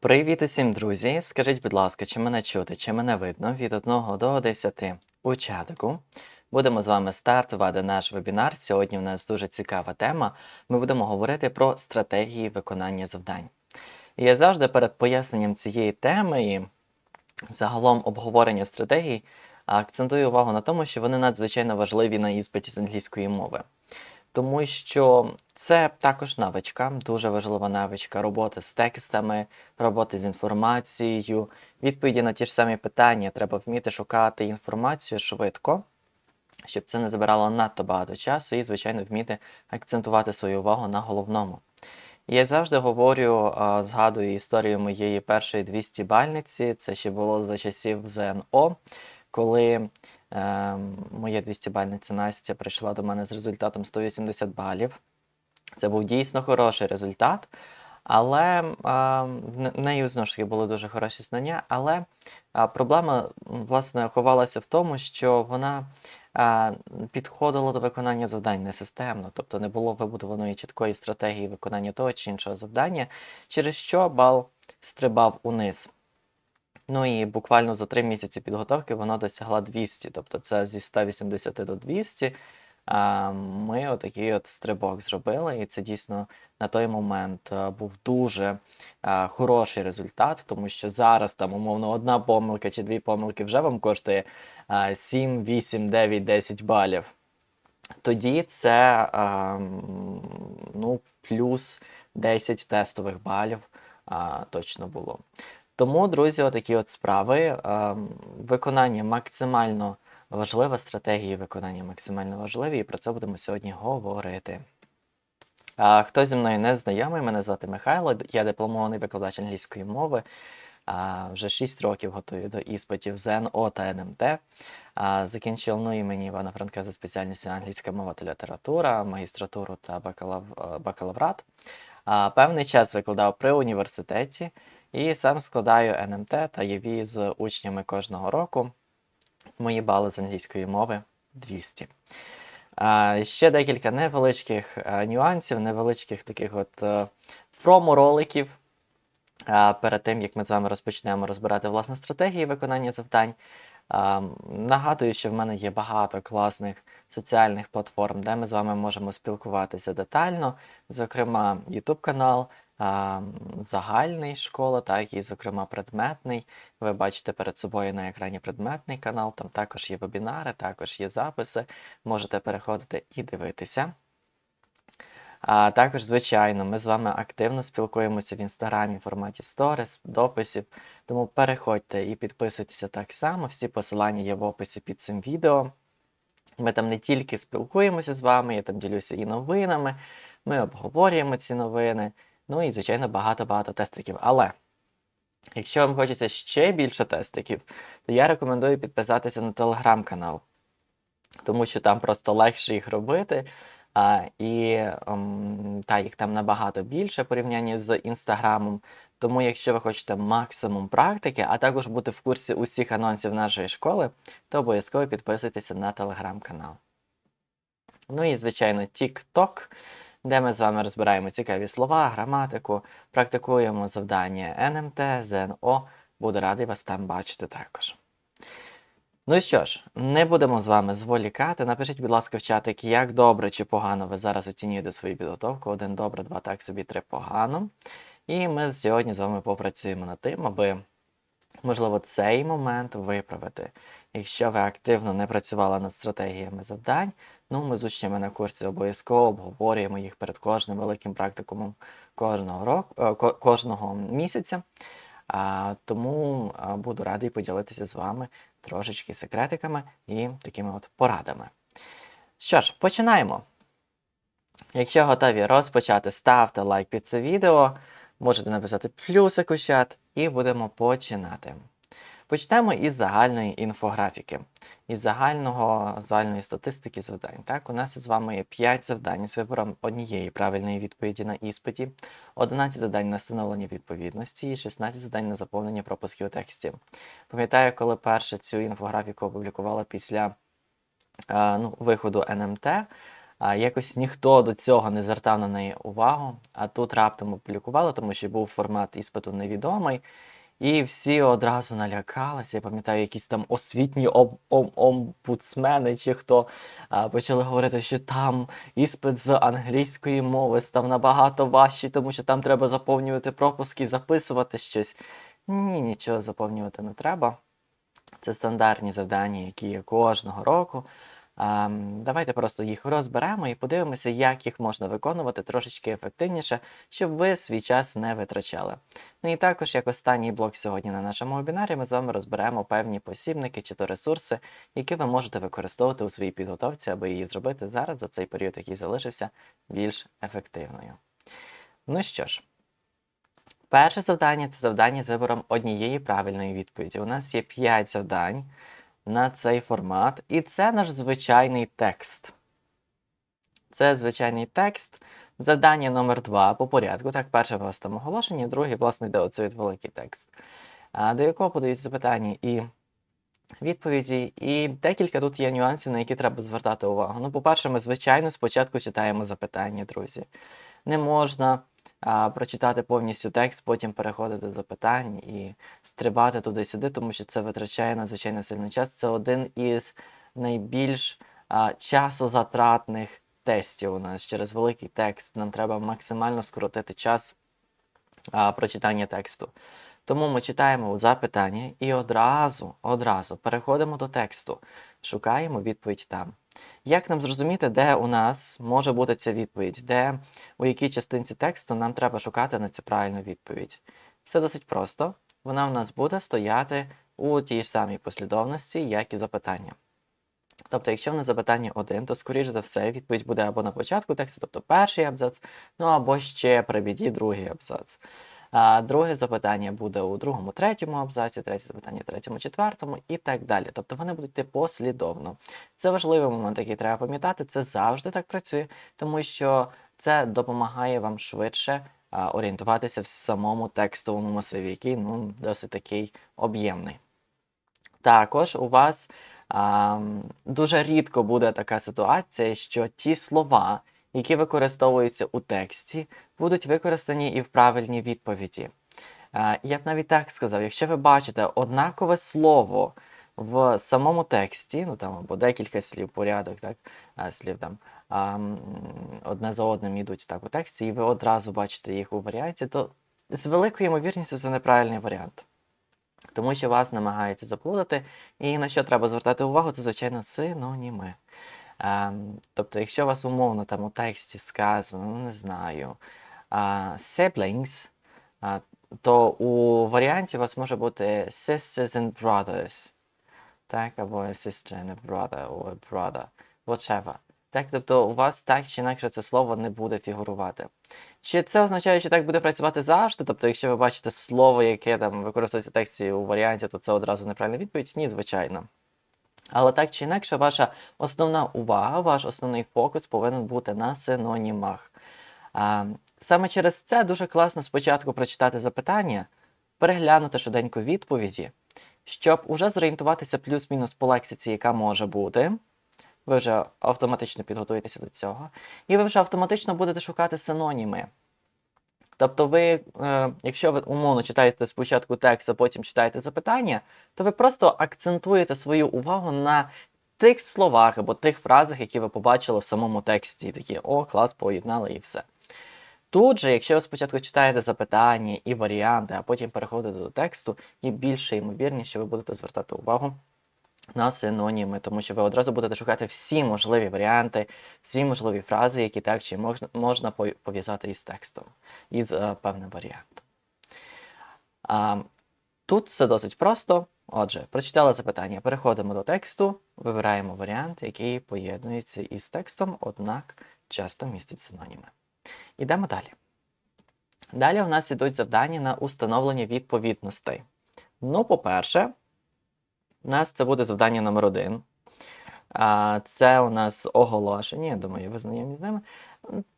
Привіт усім, друзі! Скажіть, будь ласка, чи мене чути, чи мене видно від 1 до 10 у чатику. Будемо з вами стартувати наш вебінар. Сьогодні в нас дуже цікава тема. Ми будемо говорити про стратегії виконання завдань. І я завжди перед поясненням цієї теми і загалом обговорення стратегій акцентую увагу на тому, що вони надзвичайно важливі на іспиті з англійської мови. Тому що це також навичка, дуже важлива навичка роботи з текстами, роботи з інформацією, відповіді на ті ж самі питання. Треба вміти шукати інформацію швидко, щоб це не забирало надто багато часу, і, звичайно, вміти акцентувати свою увагу на головному. Я завжди говорю, згадую історію моєї першої 200-бальниці. Це ще було за часів ЗНО, коли моя 200-бальниця Настя прийшла до мене з результатом 180 балів. Це був дійсно хороший результат, але а, в неї знову ж таки були дуже хороші знання. Але проблема власне ховалася в тому, що вона підходила до виконання завдань несистемно, тобто не було вибудованої чіткої стратегії виконання того чи іншого завдання, через що бал стрибав униз. Ну і буквально за три місяці підготовки вона досягла 200, тобто це зі 180 до 200. Ми отакий от стрибок зробили, і це дійсно на той момент е, був дуже е, хороший результат, тому що зараз там умовно одна помилка чи дві помилки вже вам коштує е, 7, 8, 9, 10 балів. Тоді це е, ну, плюс 10 тестових балів точно було. Тому, друзі, отакі от справи. Ем, Виконання максимально важливе, стратегії виконання максимально важливі, і про це будемо сьогодні говорити. Хто зі мною не знайомий, мене звати Михайло, я дипломований викладач англійської мови. Вже 6 років готую до іспитів ЗНО та НМТ. Закінчив НУ імені Івана Франка за спеціальністю англійська мова та література, магістратуру та е, бакалаврат. Певний час викладав при університеті і сам складаю НМТ та ЄВІ з учнями кожного року. Мої бали з англійської мови 200. А, ще декілька невеличких е, нюансів, невеличких таких от е, промо-роликів. А, перед тим, як ми з вами розпочнемо розбирати власне стратегії виконання завдань. А, Нагадую, що в мене є багато класних соціальних платформ, де ми з вами можемо спілкуватися детально. Зокрема, YouTube канал, а, загальний школа, так і, зокрема, предметний. Ви бачите перед собою на екрані предметний канал, там також є вебінари, також є записи. Можете переходити і дивитися. А також, звичайно, ми з вами активно спілкуємося в інстаграмі в форматі сторіс, дописів. Тому переходьте і підписуйтеся так само. Всі посилання є в описі під цим відео. Ми там не тільки спілкуємося з вами, я там ділюся і новинами, ми обговорюємо ці новини. Ну і, звичайно, багато-багато тестиків. Але якщо вам хочеться ще більше тестиків, то я рекомендую підписатися на телеграм-канал, тому що там просто легше їх робити. А, і ем, та, їх там набагато більше в порівнянні з інстаграмом. Тому, якщо ви хочете максимум практики, а також бути в курсі усіх анонсів нашої школи, то обов'язково підписуйтеся на телеграм-канал. Ну і, звичайно, TikTok, де ми з вами розбираємо цікаві слова, граматику, практикуємо завдання НМТ, ЗНО. Буду радий вас там бачити також. Ну що ж, не будемо з вами зволікати. Напишіть, будь ласка, в чатик, як добре чи погано ви зараз оцінюєте свою підготовку. Один добре, два так собі, три погано. І ми сьогодні з вами попрацюємо над тим, аби, можливо, цей момент виправити. Якщо ви активно не працювали над стратегіями завдань, ну ми з учнями на курсі обов'язково обговорюємо їх перед кожним великим практикумом кожного року, е, кожного місяця. А, тому а, буду радий поділитися з вами трошечки секретиками і такими от порадами. Що ж, починаємо. Якщо готові розпочати, ставте лайк під це відео, можете написати плюсик у чат, і будемо починати. Почнемо із загальної інфографіки, із загального, загальної статистики завдань. Так, у нас із вами є 5 завдань з вибором однієї правильної відповіді на іспиті, 11 завдань на встановлення відповідності і 16 завдань на заповнення пропусків у тексті. Пам'ятаю, коли перше цю інфографіку опублікувала після е, ну, виходу НМТ, якось ніхто до цього не звертав на неї увагу, а тут раптом опублікували, тому що був формат іспиту невідомий. І всі одразу налякалися. Я пам'ятаю, якісь там освітні ом- ом- омбудсмени чи хто а, почали говорити, що там іспит з англійської мови став набагато важчий, тому що там треба заповнювати пропуски записувати щось. Ні, нічого заповнювати не треба. Це стандартні завдання, які є кожного року. А, м, Давайте просто їх розберемо і подивимося, як їх можна виконувати трошечки ефективніше, щоб ви свій час не витрачали. Ну і також, як останній блок сьогодні на нашому вебінарі, ми з вами розберемо певні посібники чи то ресурси, які ви можете використовувати у своїй підготовці, аби її зробити зараз за цей період, який залишився, більш ефективною. Ну що ж, перше завдання це завдання з вибором однієї правильної відповіді. У нас є 5 завдань на цей формат, і це наш звичайний текст. Це звичайний текст. Завдання номер 2 по порядку. Так, перше у вас там оголошення, друге, власне, йде оцей великий текст, до якого подають запитання і відповіді. І декілька тут є нюансів, на які треба звертати увагу. Ну, по-перше, ми, звичайно, спочатку читаємо запитання, друзі. Не можна прочитати повністю текст, потім переходити до запитань і стрибати туди-сюди, тому що це витрачає надзвичайно сильний час. Це один із найбільш а, часозатратних тестів у нас через великий текст. Нам треба максимально скоротити час а, прочитання тексту. Тому ми читаємо запитання і одразу, одразу переходимо до тексту, шукаємо відповідь там. Як нам зрозуміти, де у нас може бути ця відповідь, де у якій частинці тексту нам треба шукати на цю правильну відповідь? Все досить просто. Вона у нас буде стояти у тій самій послідовності, як і запитання. Тобто, якщо в нас запитання 1, то, скоріше за все, відповідь буде або на початку тексту, тобто перший абзац, ну або ще при біді другий абзац. А друге запитання буде у другому, третьому абзаці, третє запитання, третьому, четвертому і так далі. Тобто вони будуть йти послідовно. Це важливий момент, який треба пам'ятати. Це завжди так працює, тому що це допомагає вам швидше орієнтуватися в самому текстовому масиві, який ну, досить такий об'ємний. Також у вас а, дуже рідко буде така ситуація, що ті слова, які використовуються у тексті, будуть використані і в правильній відповіді. Е, Я б навіть так сказав, якщо ви бачите однакове слово в самому тексті, ну там або декілька слів, порядок, так, е, слів там одне за одним йдуть так у тексті, і ви одразу бачите їх у варіанті, то з великою ймовірністю це неправильний варіант. Тому що вас намагаються заплутати, і на що треба звертати увагу, це, звичайно, синоніми. Ем, тобто, якщо у вас умовно там у тексті сказано, ну не знаю, siblings, то у варіанті у вас може бути sisters and brothers, так, або sister and brother, or brother, whatever. Так, тобто у вас так чи інакше це слово не буде фігурувати. Чи це означає, що так буде працювати завжди? Тобто, якщо ви бачите слово, яке там використовується в тексті у варіанті, то це одразу неправильна відповідь? Ні, звичайно. Але так чи інакше, ваша основна увага, ваш основний фокус повинен бути на синонімах. А, саме через це дуже класно спочатку прочитати запитання, переглянути швиденько відповіді, щоб уже зорієнтуватися плюс-мінус по лексиці, яка може бути. Ви вже автоматично підготуєтеся до цього, і ви вже автоматично будете шукати синоніми. Тобто, ви, е, якщо ви умовно читаєте спочатку текст, а потім читаєте запитання, то ви просто акцентуєте свою увагу на тих словах або тих фразах, які ви побачили в самому тексті. І такі, о, клас, поєднали і все. Тут же, якщо ви спочатку читаєте запитання і варіанти, а потім переходите до тексту, є більша ймовірність, що ви будете звертати увагу на синоніми, тому що ви одразу будете шукати всі можливі варіанти, всі можливі фрази, які так чи можна, можна пов'язати із текстом, із е, певним варіантом. А, тут все досить просто. Отже, прочитали запитання, переходимо до тексту, вибираємо варіант, який поєднується із текстом, однак часто містить синоніми. Ідемо далі. Далі у нас ідуть завдання на установлення відповідностей. Ну, по-перше, у нас це буде завдання номер один. Це у нас оголошення, я думаю, ви знайомі з ними.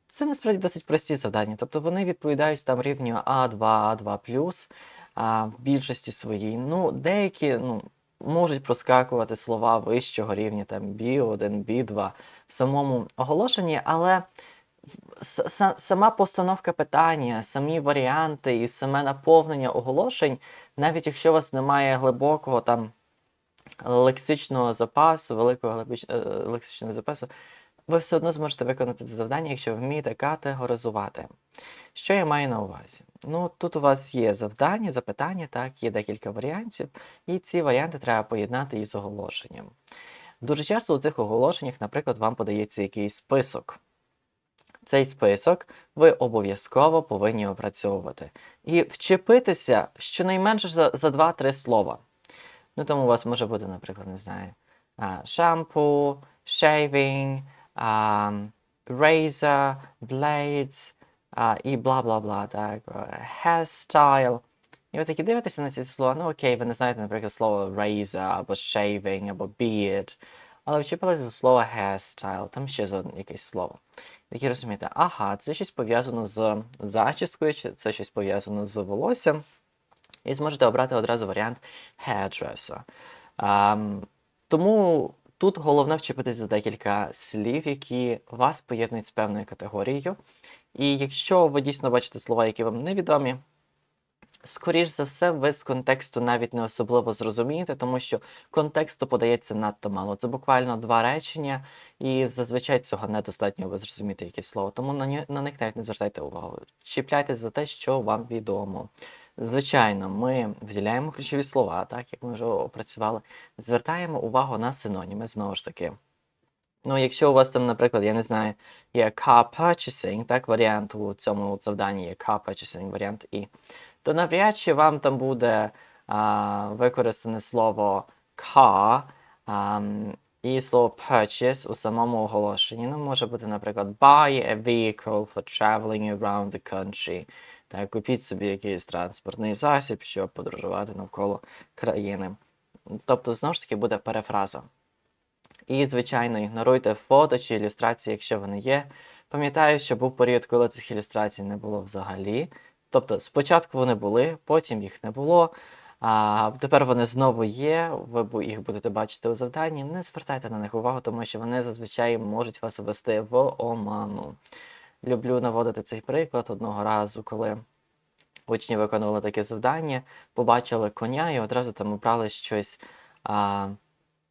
Це насправді досить прості завдання. Тобто вони відповідають там рівню А2, А2 а, в більшості своїй. Ну, деякі, ну, можуть проскакувати слова вищого рівня, там B1, B2 в самому оголошенні, але сама постановка питання, самі варіанти і саме наповнення оголошень, навіть якщо у вас немає глибокого там лексичного запасу, великого е, лексичного запасу, ви все одно зможете виконати це завдання, якщо вмієте категоризувати. Що я маю на увазі? Ну, тут у вас є завдання, запитання, так, є декілька варіантів, і ці варіанти треба поєднати із оголошенням. Дуже часто у цих оголошеннях, наприклад, вам подається якийсь список. Цей список ви обов'язково повинні опрацьовувати. І вчепитися щонайменше за, за 2-3 слова. Ну, тому у вас може бути, наприклад, не знаю, shampoo, shaving, razor, blades і бла-бла-бла, так, е, hairstyle. І ви такі дивитеся на ці слова, ну окей, ви не знаєте, наприклад, слово razor, або shaving, або beard, але вчепилися до слова hairstyle, там ще за якесь слово. Такі розумієте, ага, це щось пов'язано з зачіскою, це щось пов'язано з волоссям. І зможете обрати одразу варіант hairdresser. Ам, тому тут головне вчепитись за декілька слів, які вас поєднують з певною категорією. І якщо ви дійсно бачите слова, які вам невідомі, скоріш за все, ви з контексту навіть не особливо зрозумієте, тому що контексту подається надто мало. Це буквально два речення, і зазвичай цього недостатньо, аби зрозуміти якесь слово. Тому на них навіть не звертайте увагу. Чіпляйтесь за те, що вам відомо. Звичайно, ми виділяємо ключові слова, так як ми вже опрацювали. Звертаємо увагу на синоніми знову ж таки. Ну, якщо у вас там, наприклад, я не знаю, є car purchasing, так, варіант у цьому завданні є car purchasing, варіант І, то навряд чи вам там буде а, використане слово car ам, і слово purchase у самому оголошенні. Ну, може бути, наприклад, buy a vehicle for traveling around the country. Так, купіть собі якийсь транспортний засіб, щоб подорожувати навколо країни. Тобто, знову ж таки, буде перефраза. І, звичайно, ігноруйте фото чи ілюстрації, якщо вони є. Пам'ятаю, що був період, коли цих ілюстрацій не було взагалі. Тобто, спочатку вони були, потім їх не було. А тепер вони знову є, ви їх будете бачити у завданні. Не звертайте на них увагу, тому що вони зазвичай можуть вас ввести в оману. Люблю наводити цей приклад одного разу, коли учні виконували таке завдання, побачили коня і одразу там обрали щось а,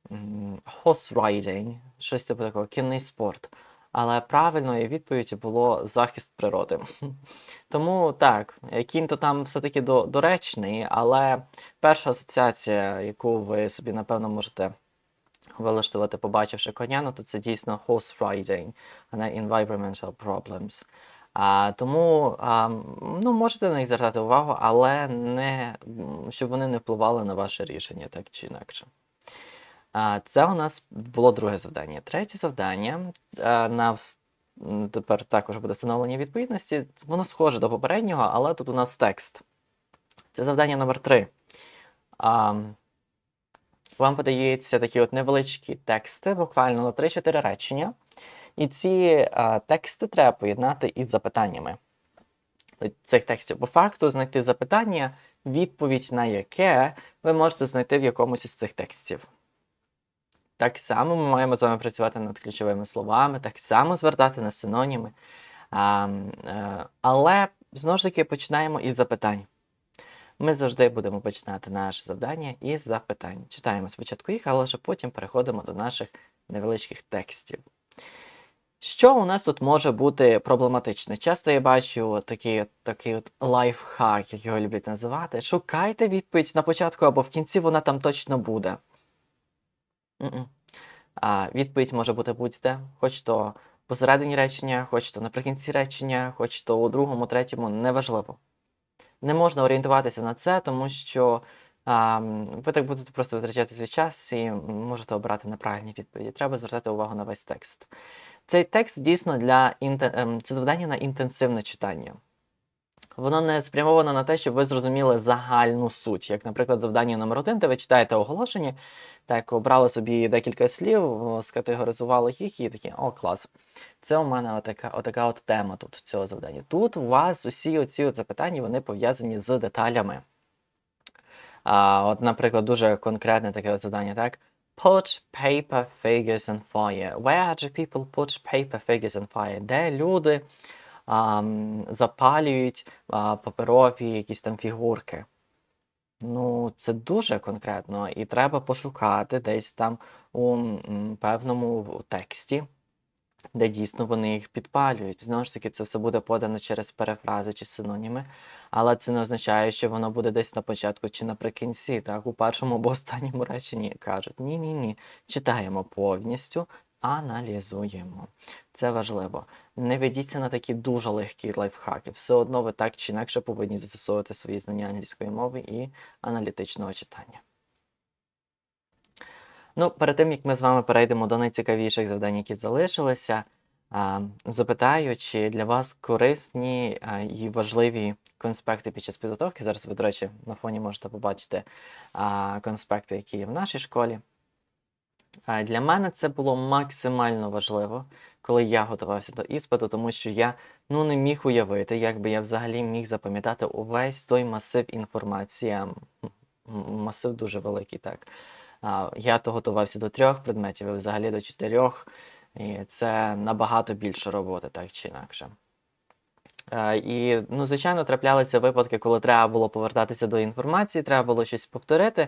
horse riding, щось типу такого, кінний спорт. Але правильною відповіддю було захист природи. Тому так, кінь то там все-таки до, доречний, але перша асоціація, яку ви собі, напевно, можете вилаштувати, побачивши коня, ну, то це дійсно horse riding, а не environmental problems. А, тому а, ну, можете на них звертати увагу, але не, щоб вони не впливали на ваше рішення так чи інакше. А, це у нас було друге завдання. Третє завдання а, на тепер також буде встановлення відповідності. Воно схоже до попереднього, але тут у нас текст. Це завдання номер 3. А, вам подається такі от невеличкі тексти, буквально на 3-4 речення. І ці а, тексти треба поєднати із запитаннями. Цих текстів по факту знайти запитання, відповідь на яке ви можете знайти в якомусь із цих текстів. Так само ми маємо з вами працювати над ключовими словами, так само звертати на синоніми. А, м, е, але знову ж таки починаємо із запитань. Ми завжди будемо починати наше завдання із запитань. Читаємо спочатку їх, але вже потім переходимо до наших невеличких текстів. Що у нас тут може бути проблематичне? Часто я бачу такий, такий от лайфхак, як його люблять називати. Шукайте відповідь на початку або в кінці, вона там точно буде. М-м. А, відповідь може бути будь-де, хоч то посередині речення, хоч то наприкінці речення, хоч то у другому, третьому, неважливо. Не можна орієнтуватися на це, тому що а, ви так будете просто витрачати свій час і можете обрати неправильні відповіді. Треба звертати увагу на весь текст. Цей текст дійсно для інте... ем, це завдання на інтенсивне читання. Воно не спрямовано на те, щоб ви зрозуміли загальну суть. Як, наприклад, завдання номер один, де ви читаєте оголошення, так обрали собі декілька слів, скатегоризували їх і такі, о, клас. Це у мене отака, отака от тема тут цього завдання. Тут у вас усі оці от запитання вони пов'язані з деталями. А, от, наприклад, дуже конкретне таке от завдання, так? Put paper figures on fire. Where do people put paper figures on fire? Де люди ам, запалюють а, паперові якісь там фігурки? Ну, це дуже конкретно, і треба пошукати десь там у певному тексті, де дійсно вони їх підпалюють. Знову ж таки, це все буде подано через перефрази чи синоніми, але це не означає, що воно буде десь на початку чи наприкінці. Так, у першому або останньому реченні кажуть: ні-ні ні. Читаємо повністю, аналізуємо. Це важливо. Не ведіться на такі дуже легкі лайфхаки. Все одно ви так чи інакше повинні застосовувати свої знання англійської мови і аналітичного читання. Ну, перед тим як ми з вами перейдемо до найцікавіших завдань, які залишилися, запитаю, чи для вас корисні і важливі конспекти під час підготовки. Зараз ви, до речі, на фоні можете побачити конспекти, які є в нашій школі. Для мене це було максимально важливо, коли я готувався до іспиту, тому що я ну, не міг уявити, як би я взагалі міг запам'ятати увесь той масив інформації. Масив дуже великий, так. Я то готувався до трьох предметів, і взагалі до чотирьох, і це набагато більше роботи, так чи інакше. Е, І, ну, звичайно, траплялися випадки, коли треба було повертатися до інформації, треба було щось повторити,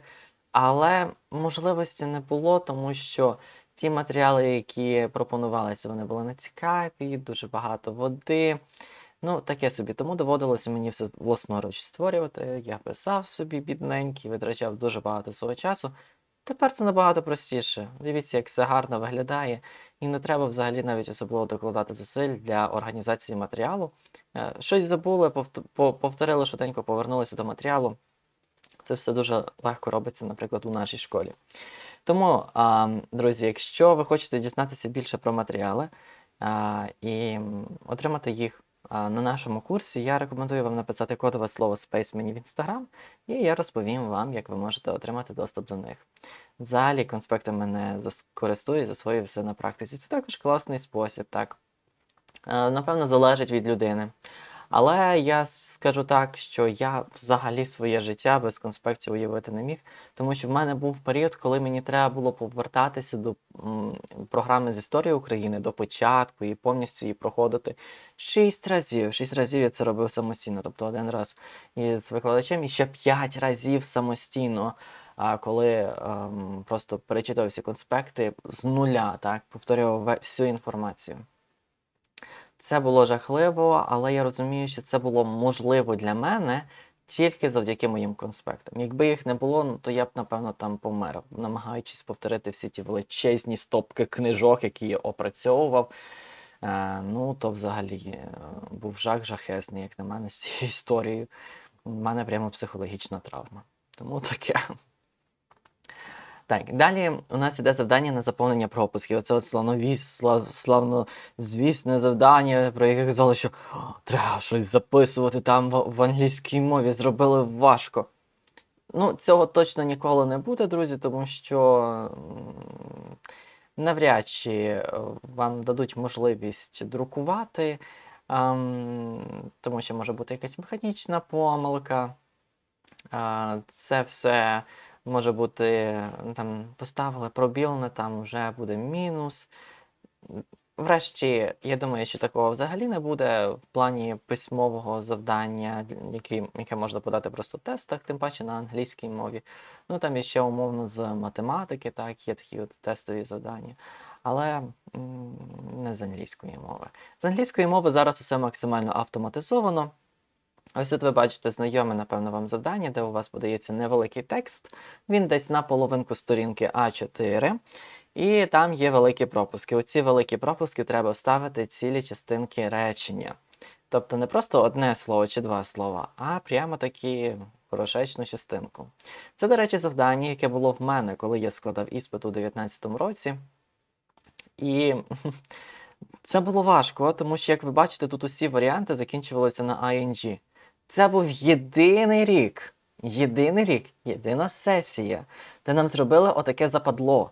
але можливості не було, тому що ті матеріали, які пропонувалися, вони були нецікаві, дуже багато води. Ну, таке собі. Тому доводилося мені все власноруч створювати. Я писав собі бідненький, витрачав дуже багато свого часу. Тепер це набагато простіше. Дивіться, як все гарно виглядає, і не треба взагалі навіть особливо докладати зусиль для організації матеріалу. Е, Щось забули, повторили швиденько, повернулися до матеріалу. Це все дуже легко робиться, наприклад, у нашій школі. Тому, друзі, якщо ви хочете дізнатися більше про матеріали і отримати їх на нашому курсі, я рекомендую вам написати кодове слово Space мені в Instagram, і я розповім вам, як ви можете отримати доступ до них. Взагалі, конспектами не зас- користуюсь, засвоюю все на практиці. Це також класний спосіб, так. Напевно, залежить від людини. Але я скажу так, що я взагалі своє життя без конспектів уявити не міг, тому що в мене був період, коли мені треба було повертатися до програми з історії України до початку і повністю її проходити шість разів. Шість разів я це робив самостійно, тобто один раз із викладачем і ще п'ять разів самостійно. А коли ем, просто перечитував всі конспекти з нуля, так, повторював всю інформацію. Це було жахливо, але я розумію, що це було можливо для мене тільки завдяки моїм конспектам. Якби їх не було, ну, то я б, напевно, там помер, намагаючись повторити всі ті величезні стопки книжок, які я опрацьовував. Е, ну, то взагалі е, був жах жахесний, як на мене, з цією історією. У мене прямо психологічна травма. Тому таке. Так, далі у нас іде завдання на заповнення пропусків. Оце от славновіс, слав, славнозвісне завдання, про яке казали, що треба щось записувати там в, в англійській мові, зробили важко. Ну, цього точно ніколи не буде, друзі, тому що навряд чи е, вам дадуть можливість друкувати, тому що може бути якась механічна помилка. Це все може бути, ну, там поставили пробіл, не там вже буде мінус. Врешті, я думаю, що такого взагалі не буде в плані письмового завдання, яке, яке можна подати просто в тестах, тим паче на англійській мові. Ну там є ще умовно з математики, так, є такі от тестові завдання, але не з англійської мови. З англійської мови зараз усе максимально автоматизовано. Ось тут ви бачите знайоме, напевно, вам завдання, де у вас подається невеликий текст. Він десь на половинку сторінки А4. І там є великі пропуски. Оці великі пропуски треба вставити цілі частинки речення. Тобто не просто одне слово чи два слова, а прямо такі хорошечну частинку. Це, до речі, завдання, яке було в мене, коли я складав іспит у 2019 році. І це було важко, тому що, як ви бачите, тут усі варіанти закінчувалися на ING. Це був єдиний рік, єдиний рік, єдина сесія, де нам зробили отаке западло.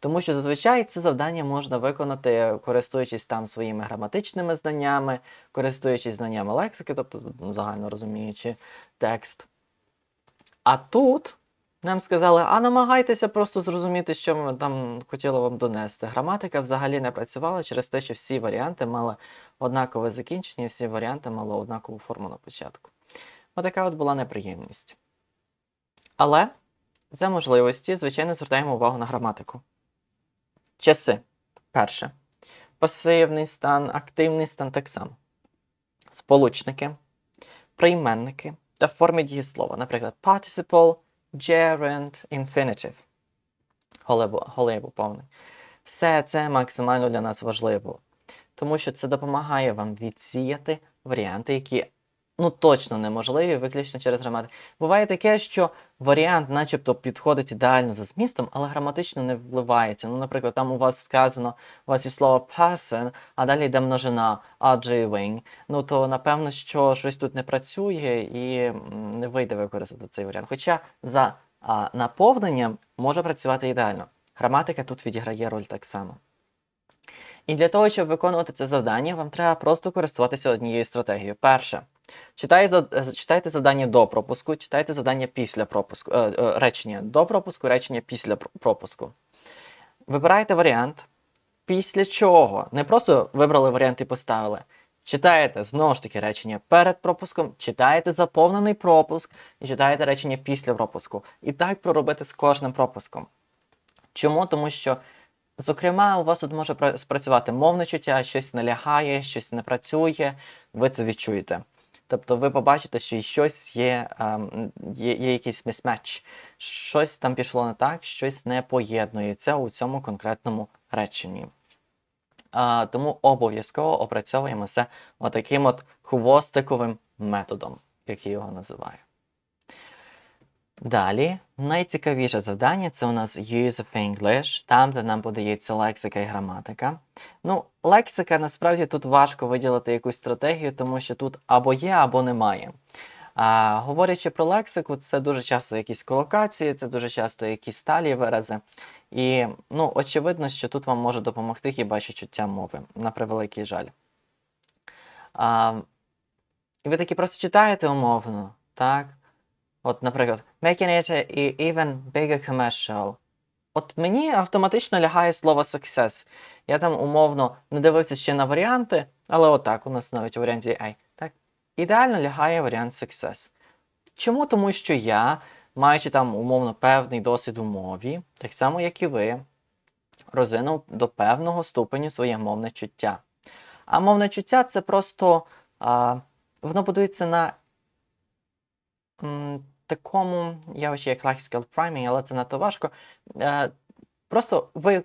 Тому що зазвичай це завдання можна виконати, користуючись там своїми граматичними знаннями, користуючись знаннями лексики, тобто ну, загально розуміючи текст. А тут нам сказали, а намагайтеся просто зрозуміти, що ми там хотіли вам донести. Граматика взагалі не працювала через те, що всі варіанти мали однакове закінчення, всі варіанти мали однакову форму на початку. Отака от була неприємність. Але за можливості, звичайно, звертаємо увагу на граматику. Часи. Перше. Пасивний стан, активний стан так само. Сполучники, прийменники та форми дієслова. Наприклад, participle, gerund, infinitive. Повний. Все це максимально для нас важливо, тому що це допомагає вам відсіяти варіанти, які ну точно неможливі, виключно через граматику. Буває таке, що варіант, начебто, підходить ідеально за змістом, але граматично не вливається. Ну, наприклад, там у вас сказано, у вас є слово person, а далі йде множина arguing. Ну то напевно, що щось тут не працює і не вийде використати цей варіант. Хоча за а, наповненням може працювати ідеально. Граматика тут відіграє роль так само. І для того, щоб виконувати це завдання, вам треба просто користуватися однією стратегією. Перше, е, читайте завдання до пропуску, читайте завдання після пропуску, е, е, речення до пропуску, речення після пропуску. Вибираєте варіант, після чого не просто вибрали варіант і поставили. Читаєте знову ж таки речення перед пропуском, читаєте заповнений пропуск і читаєте речення після пропуску. І так проробити з кожним пропуском. Чому? Тому що, зокрема, у вас тут може спрацювати мовне чуття, щось не лягає, щось не працює, ви це відчуєте. Тобто ви побачите, що щось є, є, є якийсь місмеч, щось там пішло не так, щось не поєднується у цьому конкретному реченні. Тому обов'язково опрацьовуємо це отаким от хвостиковим методом, як я його називаю. Далі, найцікавіше завдання це у нас Use of English, там, де нам подається лексика і граматика. Ну, лексика насправді тут важко виділити якусь стратегію, тому що тут або є, або немає. А, говорячи про лексику, це дуже часто якісь колокації, це дуже часто якісь сталі вирази. І ну, очевидно, що тут вам може допомогти хіба що чуття мови, на превеликий жаль. А, ви такі просто читаєте умовно, так? От, наприклад, making it even bigger commercial. От мені автоматично лягає слово success. Я там умовно не дивився ще на варіанти, але отак, у нас навіть у варіанті A. Так? Ідеально лягає варіант success. Чому? Тому що я, маючи там умовно певний досвід у мові, так само як і ви, розвинув до певного ступеню своє мовне чуття. А мовне чуття це просто а, воно будується на такому явищі, як lexical priming, але це надто важко. Е, просто ви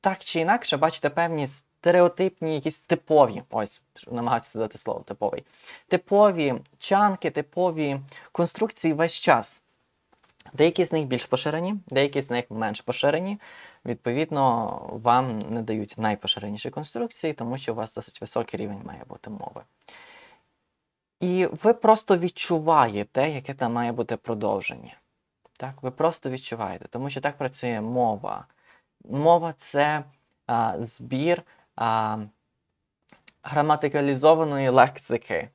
так чи інакше бачите певні стереотипні, якісь типові, ось, намагаюся сказати слово типовий, типові чанки, типові конструкції весь час. Деякі з них більш поширені, деякі з них менш поширені. Відповідно, вам не дають найпоширеніші конструкції, тому що у вас досить високий рівень має бути мови. І ви просто відчуваєте, яке там має бути продовження. Так? Ви просто відчуваєте, тому що так працює мова. Мова це а, збір а, граматикалізованої лексики,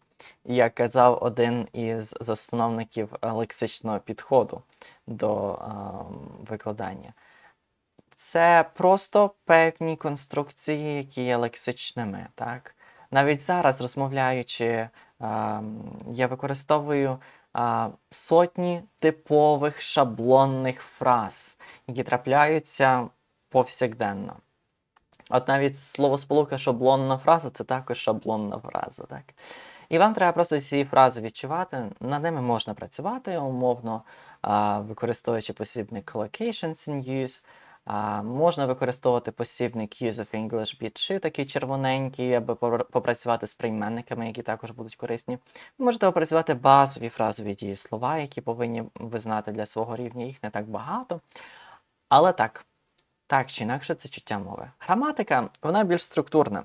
як казав один із засновників е, лексичного підходу до а, викладання. Це просто певні конструкції, які є лексичними. Так? Навіть зараз, розмовляючи, я використовую сотні типових шаблонних фраз, які трапляються повсякденно. От навіть словосполука шаблонна фраза це також шаблонна фраза. Так? І вам треба просто ці фрази відчувати, над ними можна працювати умовно, використовуючи посібник collocations in use. А, можна використовувати посібник Use of English Bit такий червоненький, аби попрацювати з прийменниками, які також будуть корисні. Можете опрацювати базові фразові дії слова, які повинні ви знати для свого рівня. Їх не так багато. Але так, так чи інакше, це чуття мови. Граматика, вона більш структурна.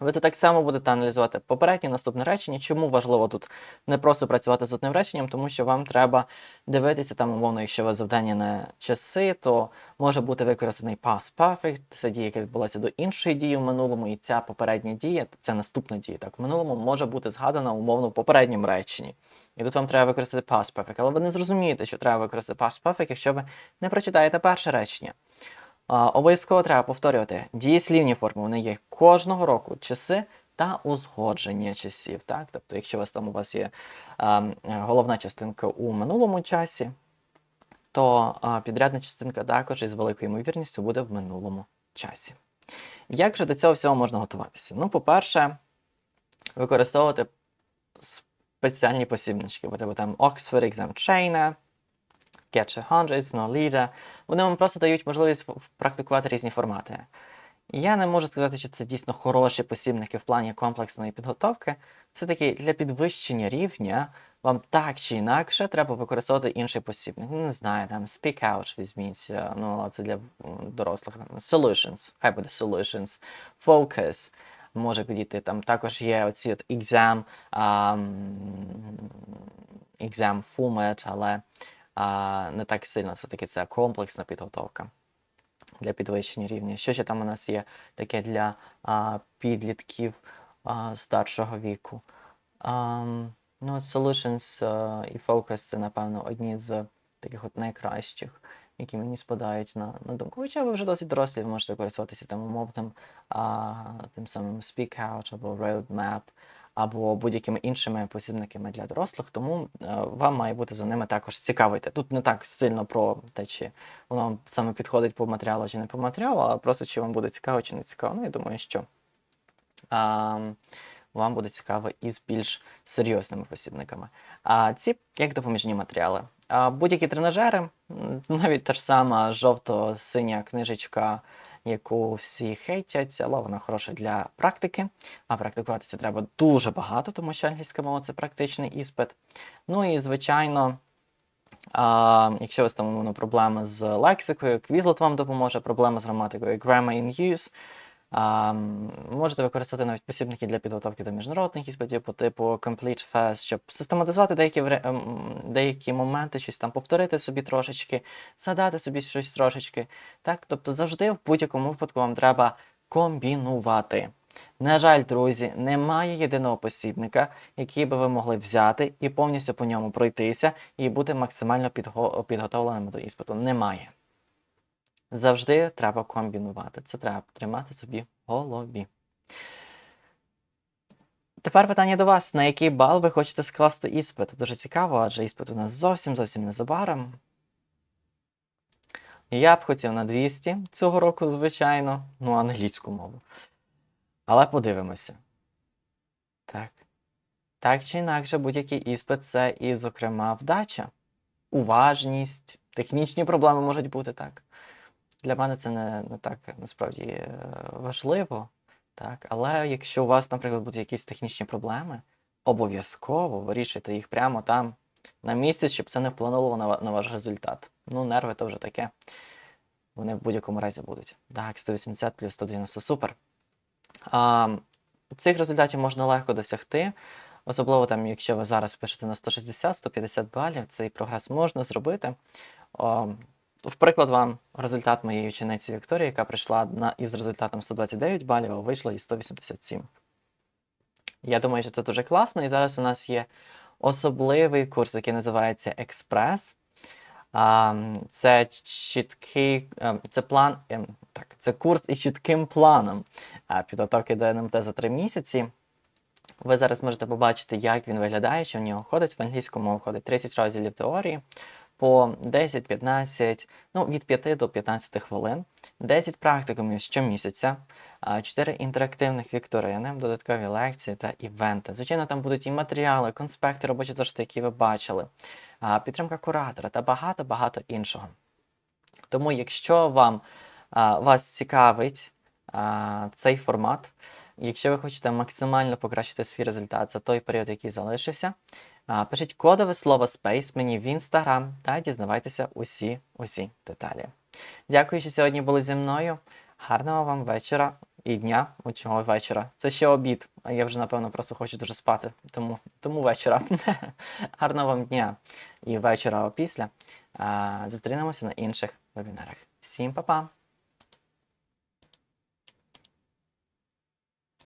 Ви тут так само будете аналізувати попереднє наступне речення. Чому важливо тут не просто працювати з одним реченням, тому що вам треба дивитися там, умовно, якщо у вас завдання на часи, то може бути використаний past perfect, це дія, яка відбулася до іншої дії в минулому, і ця попередня дія, це наступна дія, так, в минулому може бути згадана умовно в попередньому реченні. І тут вам треба використати past perfect, але ви не зрозумієте, що треба використати past perfect, якщо ви не прочитаєте перше речення. Обов'язково треба повторювати дієслівні форми. Вони є кожного року часи та узгодження часів. Так? Тобто, якщо у вас там у вас є а, головна частинка у минулому часі, то а, підрядна частинка також із великою ймовірністю буде в минулому часі. Як же до цього всього можна готуватися? Ну, по-перше, використовувати спеціальні посібнички, бо там Oxford Exam Trainer, Get 100, No Вони вам просто дають можливість практикувати різні формати. Я не можу сказати, що це дійсно хороші посібники в плані комплексної підготовки. Все-таки для підвищення рівня вам так чи інакше треба використовувати інший посібник. Ну, не знаю, там Speak Out візьміть, ну, але це для дорослих. Solutions, хай буде Solutions, Focus. Може підійти. Там також є оці от exam, um, exam format, але а, не так сильно. Все-таки це комплексна підготовка для підвищення рівня. Що ще там у нас є таке для а, підлітків а, старшого віку? А, ну, Solutions а, і Focus це, напевно, одні з таких от найкращих, які мені спадають на на думку. Хоча ви вже досить дорослі, ви можете користуватися там умовним а, тим самим Speak Out або Roadmap або будь-якими іншими посібниками для дорослих, тому е, вам має бути за ними також цікавити. Тут не так сильно про те, чи воно саме підходить по матеріалу чи не по матеріалу, а просто чи вам буде цікаво чи не цікаво. Ну, я думаю, що а, вам буде цікаво із більш серйозними посібниками. А ці як допоміжні матеріали. А Будь-які тренажери, навіть та ж сама жовто-синя книжечка яку всі хейтять, але вона хороша для практики. А практикуватися треба дуже багато, тому що англійська мова це практичний іспит. Ну і, звичайно, Якщо ви там проблеми з лексикою, Quizlet вам допоможе, проблеми з граматикою, Grammar in Use. А, Можете використати навіть посібники для підготовки до міжнародних іспитів по типу Complete Fast, щоб систематизувати деякі деякі моменти, щось там повторити собі трошечки, згадати собі щось трошечки. Так? Тобто завжди в будь-якому випадку вам треба комбінувати. На жаль, друзі, немає єдиного посібника, який би ви могли взяти і повністю по ньому пройтися і бути максимально підготовленим до іспиту. Немає. Завжди треба комбінувати. Це треба тримати собі в голові. Тепер питання до вас: на який бал ви хочете скласти іспит? Дуже цікаво, адже іспит у нас зовсім зовсім незабаром. Я б хотів на 200 цього року, звичайно, ну, англійську мову. Але подивимося. Так. Так чи інакше, будь-який іспит це і, зокрема, вдача, уважність, технічні проблеми можуть бути так. Для мене це не не так насправді е, важливо. Так? Але якщо у вас, наприклад, будуть якісь технічні проблеми, обов'язково вирішуйте їх прямо там на місці, щоб це не вплинуло на на ваш результат. Ну, нерви то вже таке. Вони в будь-якому разі будуть. Так, 180 плюс 190 супер. А, Цих результатів можна легко досягти. Особливо, там, якщо ви зараз пишете на 160-150 балів, цей прогрес можна зробити. В приклад вам результат моєї учениці Вікторії, яка прийшла на, із результатом 129 балів, а вийшла із 187. Я думаю, що це дуже класно. І зараз у нас є особливий курс, який називається Експрес. Це чіткий ем, це план, ем, так, це курс із чітким планом підготовки до НМТ за 3 місяці. Ви зараз можете побачити, як він виглядає, що в нього входить. В англійську мову входить 30 розділів теорії, по 10-15, ну від 5 до 15 хвилин, 10 практикумів щомісяця, 4 інтерактивних вікторини, додаткові лекції та івенти. Звичайно, там будуть і матеріали, конспекти, робочі зошити, які ви бачили, підтримка куратора та багато-багато іншого. Тому, якщо вам вас цікавить цей формат, якщо ви хочете максимально покращити свій результат за той період, який залишився, Пишіть кодове слово Space мені в інстаграм та дізнавайтеся усі усі деталі. Дякую, що сьогодні були зі мною. Гарного вам вечора і дня, у цього вечора. Це ще обід, а я вже, напевно, просто хочу дуже спати. Тому, тому вечора. Гарного вам дня і вечора опісля. Зустрінемося на інших вебінарах. Всім па-па!